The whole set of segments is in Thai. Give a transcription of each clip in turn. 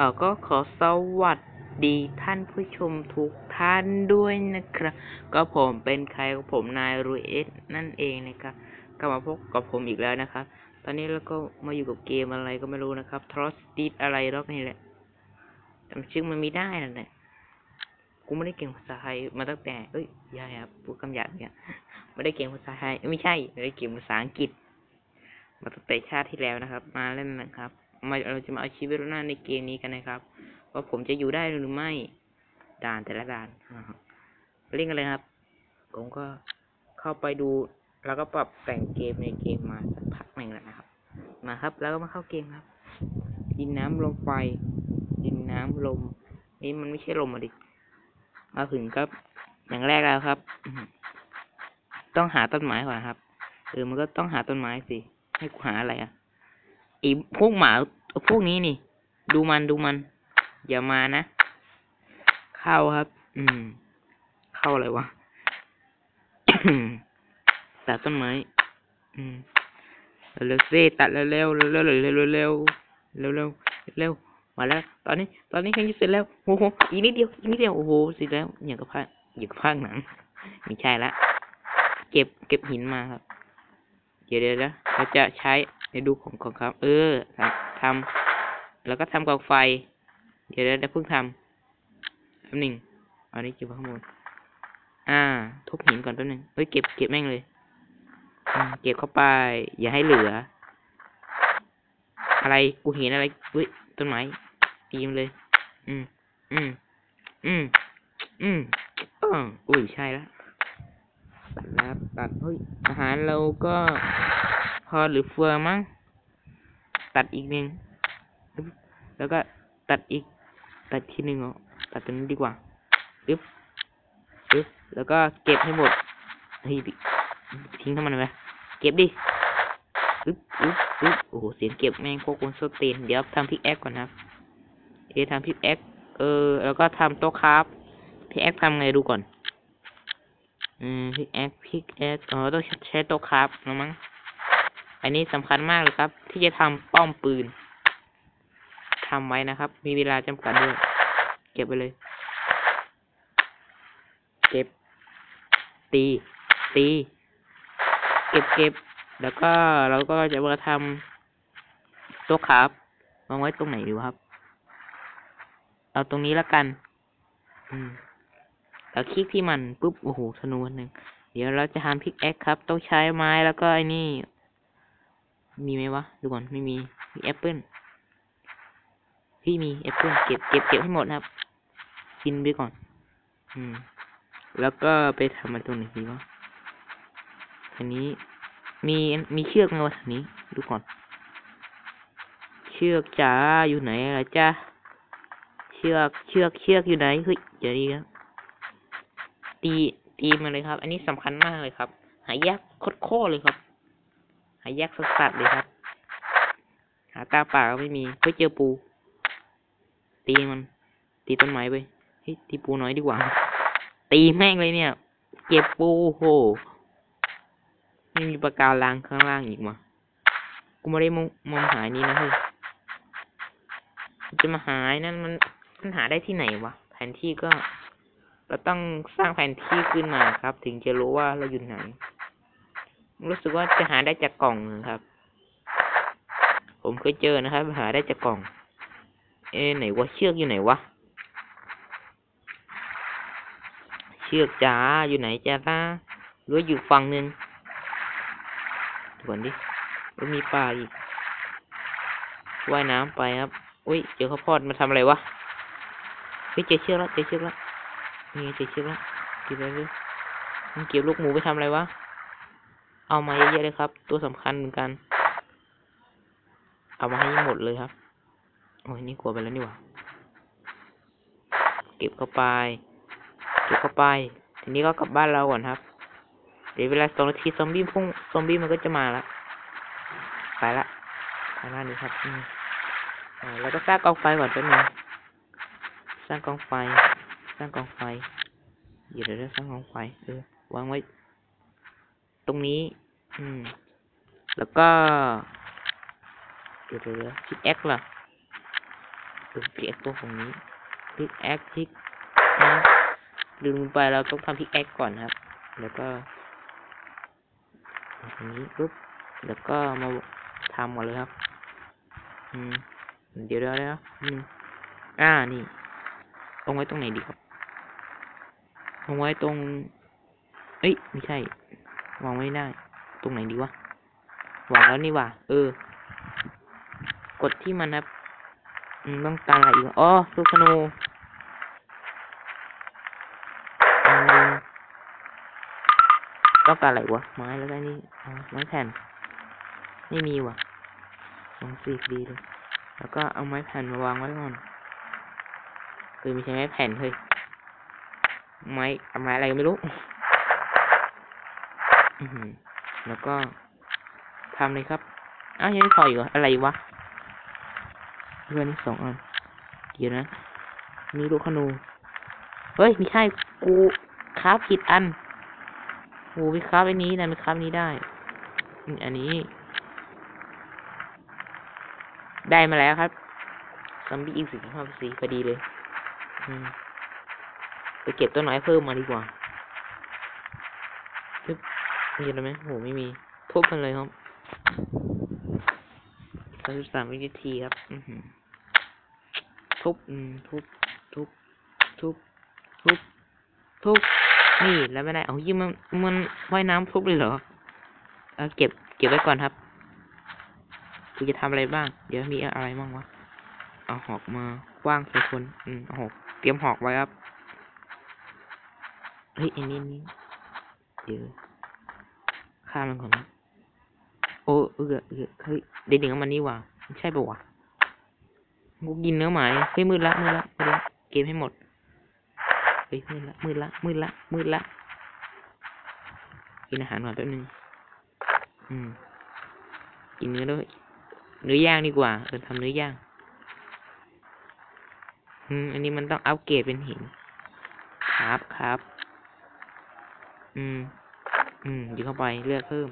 เออก็ขอสวัสดีท่านผู้ชมทุกท่านด้วยนะครับ ก็ผมเป็นใครกับผมนายรูเอสนั่นเองนะครับกลับมาพบกับผมอีกแล้วนะครับ ตอนนี้เราก็มาอยู่กับเกมอะไรก็ไม่รู้นะครับทรอสติดอะไรรอกนี่แหละจำชื่อมันไม่ได้นั่นแหละกูไม่ได้เก่งภาษาไทยมาตั้งแต่ เอ้ยอยาครับพูดคำหยาบเนี่ยไม่ได้เก่งภาษาไทยเอ้ยไม่ใช่ไม่ได้เก่งภาษาอังกฤษ มาตั้งแต่ชาติที่แล้วนะครับ มาเล่นนะครับ มาเราจะมาเอาชีวิตรอดหน้าในเกมนี้กันนะครับ ว่าผมจะอยู่ได้หรือไม่ด่านแต่ละด่านอ่าฮะเล่นกันเลยครับ ผมก็เข้าไปดู แล้วก็ปรับแต่งเกมในเกมมาสักพักหนึ่งแล้วนะครับ มาครับ แล้วก็มาเข้าเกมครับ ดินน้ำลมไฟ ดินน้ำลม นี่มันไม่ใช่ลมอะดิมาถึงครับ อย่างแรกแล้วครับอื้อหือต้องหาต้นไม้ก่อนครับเออมันก็ต้องหาต้นไม้สิ ให้กูหาอะไรอะ ไอีพวกหมาพวกนี้นี่ ดูมันดูมัน อย่ามานะ เข้าครับ อืม เข้าอะไรวะตัดต้นไม้อืมเร็วๆสิตัดเร็วเร็วเร็วเร็วเร็วเร็วเร็วเร็วมาแล้ว ตอนนี้ ตอนนี้แค่จะเสร็จแล้วโอ้โหอีกนิดเดียวอีกนิดเดียวโอ้โหเสร็จแล้วอย่างกับภาคอย่างกับภาคหนังไม่ใช่ละเก็บเก็บหินมาครับ เดี๋ยวเดี๋ยวนะเราจะใช้ ในดูของของครับ เออครับทำแล้วก็ทำกองไฟ เดี๋ยวเดี๋ยวเพิ่งทำแป๊บหนึ่งเอานี้เก็บไว้ข้างบนอ่า ทุบหินก่อนแป๊บหนึงเฮ้ยเก็บเก็บแม่งเลยเก็บเข้าไป อย่าให้เหลือ อะไรกูเห็นอะไรเฮ้ยต้นไม้ตีมเลย อืม อืม อืม อืมอ้ออุ้ยใช่แล้วตัดแล้วตัดเฮ้ยอาหารเราก็ พอหรือเฟือมั้งตัดอีกหนึ่งแล้วก็ตัดอีก ตัดทีหนึ่งอะตัดตรงนี้ดีกว่าอึ๊บอึ๊บแล้วก็เก็บให้หมดเฮ้ยทิ้งทำไมวะเก็บดิอึ๊บอึ๊บอึ๊บโอ้โหเสียงเก็บแม่งโคตรกวนสตีนเดี๋ยวทำพิกแอคก่อนนะเอทำพิกแอคเออ แล้วก็ทำโต๊ะคราฟพิกแอคทำไงดูก่อน อืมพิกแอคพิกแอคอ๋อต้องใช้โต๊ะคราฟนะมั้ง อันนี้สำคัญมากเลยครับ ที่จะทำป้อมปืนทำไว้นะครับ มีเวลาจำกัดด้วย เก็บไปเลย เก็บ ตี ตี เก็บเก็บ แล้วก็เราก็จะมาทำโต๊ะครับวางไว้ตรงไหนดีครับ เอาตรงนี้ละกัน อืมแล้วคลิกที่มันปุ๊บ โอ้โหธนูอันหนึ่ง เดี๋ยวเราจะทำพิกแอคครับ ต้องใช้ไม้แล้วก็ไอ้นี่ มีไหมวะ ดูก่อน ไม่มี มีแอปเปิลพี่มีแอปเปิลเก็บเก็บเก็บให้หมดนะครับ กินไปก่อน อืม แล้วก็ไปทำมันตรงไหนดีวะอันนี้ มี มีเชือกไหมวะทางนี้ ดูก่อน เชือกจ๋าอยู่ไหนล่ะจ้าเชือก เชือก เชือกอยู่ไหน เฮ้ยเดี๋ยวนี้ครับ ตี ตีมาเลยครับ อันนี้สำคัญมากเลยครับ หายากโคตรเลยครับ หายากสัสๆเลยครับ หาตาป่าก็ไม่มีเฮ้ยเจอปู ตีมัน ตีต้นไม้ไปเฮ้ยตีปูน้อยดีกว่า ตีแม่งเลยเนี่ย เก็บปูโหไม่มีปากการังข้างล่างอีกมากูไม่ได้มองมองหายนี้นะเฮ้ยจะมาหายนั่นมันมันหาได้ที่ไหนวะแผนที่ก็เราต้องสร้างแผนที่ขึ้นมาครับ ถึงจะรู้ว่าเราอยู่ไหน รู้สึกว่าจะหาได้จากกล่องนะครับ ผมเคยเจอนะครับ หาได้จากกล่อง เอ๊ไหนวะเชือกอยู่ไหนวะเชือกจ๋าอยู่ไหนจ้าล่ะหรืออยู่ฝั่งหนึ่งด่วนดิแล้มีปลาอีกว่ายน้ำไปครับอุ้ยเจอข้าวโพดมาทำอะไรวะเฮ้ยเจอเชือกแล้วเจอเชือกแล้วนี่เจอเชือกแล้วก็บไปเลยมันเก็บลูกหมูไปทำอะไรวะ เอามาเยอะๆเลยครับ ตัวสำคัญเหมือนกัน เอามาให้หมดเลยครับ โอ้ยนี่กลัวไปแล้วนี่หว่า เก็บเข้าไป เก็บเข้าไป ทีนี้ก็กลับบ้านเราก่อนครับเดี๋ยวเวลาสองนาทีซอมบี้พุ่งซอมบี้มันก็จะมาละ ไปละไปละนี่ครับอือ่าแล้วก็สร้างกองไฟก่อนแป๊บนึงสร้างกองไฟ สร้างกองไฟเดี๋ยวเดี๋ยวสร้างกองไฟ เออ วางไว้ ตรงนี้ อืม แล้วก็เดี๋ยวเดี๋ยวพิกแอคล่ะคือพิกแอคตัวของนี้พิกแอคพิกแอคลืมไปเราต้องทำพิกแอคก่อนครับ แล้วก็ตรงนี้ปุ๊บแล้วก็มาทำก่อนเลยครับ อืม เดี๋ยวเดี๋ยวเดี๋ยวอืมอ่านี่เอาไว้ตรงไหนดีครับเอาไว้ตรง เอ้ย ไม่ใช่ วางไว้ได้ ตรงไหนดีวะวางแล้วนี่ว่ะเออ กดที่มันครับอืมต้องการอะไรอีกอ๋อลูกธนูต้องการอะไรวะไม้แล้วก็นี่อ๋อไม้แผ่นไม่มีว่ะลองสีดีเลยแล้วก็เอาไม้แผ่นมาวางไว้ก่อนเฮ้ยไม่ใช่ไม้แผ่นเฮ้ยไม้ไม้อะไรก็ไม่รู้ แล้วก็ทำเลยครับ อ้าวยังไม่พออีกเหรอ อะไรวะเพื่อนสองอัน เดี๋ยวนะ มีลูกขนู เฮ้ย ไม่ใช่ กูคราฟผิดอันโอ้ไปคราฟอันนี้นะไปคราฟนี้ได้ อันนี้ ได้มาแล้วครับซอมบี้อีกสี่ห้าสี่พอดีเลย ไปเก็บต้นไม้เพิ่มมาดีกว่า มีอะไรไหมโหไม่มีทุบมันเลยครับสามสิบสามวินาทีครับอืทุบทุบทุบทุบทุบทุบนี่แล้วไม่ได้เอายิ่งมันมันว่ายน้ำทุบเลยเหรอเอาเก็บเก็บไว้ก่อนครับกูจะทำอะไรบ้าง เดี๋ยวมีอะไรบ้างวะเอาหอกมาว้างใส่คนอืมเอาหอกเตรียมหอกไว้ครับเฮ้ยอ้นี่นี่เดี๋ยว ฆ่ามันก่อนนะโอ้เออเออเฮ้ยเด็กๆมันนี่ว่าไม่ใช่ปะวะกูกินเนื้อหมาเฮ้ยมืดละมืดละมืดละเกมให้หมดเฮ้ยมืดละมืดละมืดละมืดละกินอาหารก่อนแป๊บนึงอืมกินเนื้อด้วยเนื้อย่างดีกว่าเออทำเนื้อย่างอืมอันนี้มันต้องอัปเกรดเป็นหิน ครับครับ อืม อืมยิงเข้าไปเลือกเพิ่ม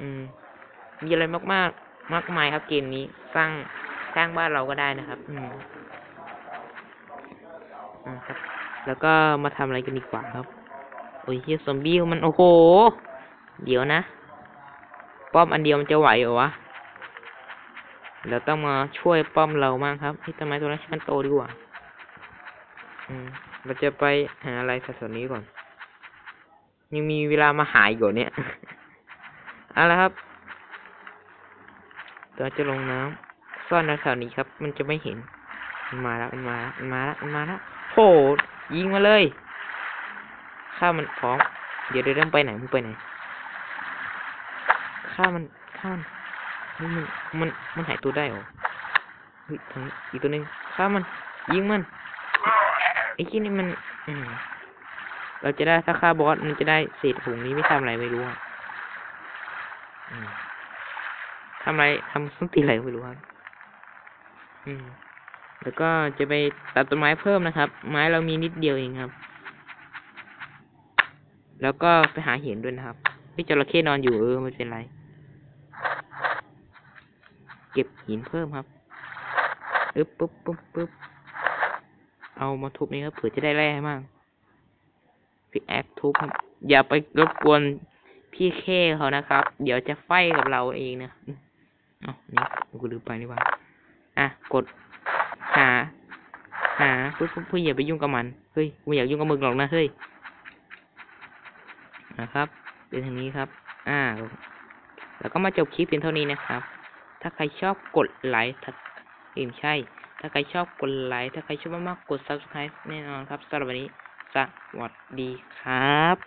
อืม มีอะไรมากมากๆมากมายครับเกมนี้สร้างสร้างบ้านเราก็ได้นะครับ อืมอ่าครับ แล้วก็มาทำอะไรกันดีกว่าครับ โอ้ยเฮียซอมบี้มันโอ้โห เดี๋ยวนะป้อมอันเดียวมันจะไหวเหรอวะเราต้องมาช่วยป้อมเรามากครับที่ต้นไม้ตัวนั้นมันโตดีกว่า อืมเราจะไปหาอะไรแถวๆนี้ก่อน ยังมีเวลามาหายก่อนเนี่ยเอาละครับเราจะลงน้ำซ่อนแถวนี้ครับ มันจะไม่เห็น มันมาแล้วมันมาแล้วมันมาแล้วมันมาแล้วโหยิงมาเลยข้ามันพร้อมเดี๋ยวเดี๋ยวเริ่มไปไหนมึงไปไหนข้ามันข้ามันมันมันมันหายตัวได้เหรอเฮ้ยทางนี้อีกตัวนึงข้ามัน ยิงมันไอ้ที่นี่มัน อืม เราจะได้ถ้าฆ่าบอสมันจะได้เศษถุงนี้ไม่ทำอะไรไม่รู้อะทำอะไรทำส้นตีนอะไรไม่รู้ครับอืม แล้วก็จะไปตัดต้นไม้เพิ่มนะครับ ไม้เรามีนิดเดียวเองครับ แล้วก็ไปหาเห็นด้วยนะครับพี่จระเข้นอนอยู่เออไม่เป็นไร เก็บหินเพิ่มครับอึ๊บปุ๊บปุ๊บปุ๊บเอามาทุบนี่ครับเผื่อจะได้แร่มาก พี่แอคทุบครับอย่าไปรบกวนพี่เคเขานะครับ เดี๋ยวจะไฟกับเราเองนะอ๋อนี่กูลืมไปนี่ว่าอะกดหาหาเพื่อเพื่ออย่าไปยุ่งกับมันเฮ้ยกูอยากยุ่งกับมึงหรอกนะเฮ้ยนะครับเป็นทางนี้ครับ อ่า แล้วก็มาจบคลิปเพียงเท่านี้นะครับ ถ้าใครชอบกดไลค์ถ้าเห็นใช่ ถ้าใครชอบกดไลค์ถ้าใครชอบมากๆกด subscribe แน่นอนครับสำหรับวันนี้ สวัสดีครับ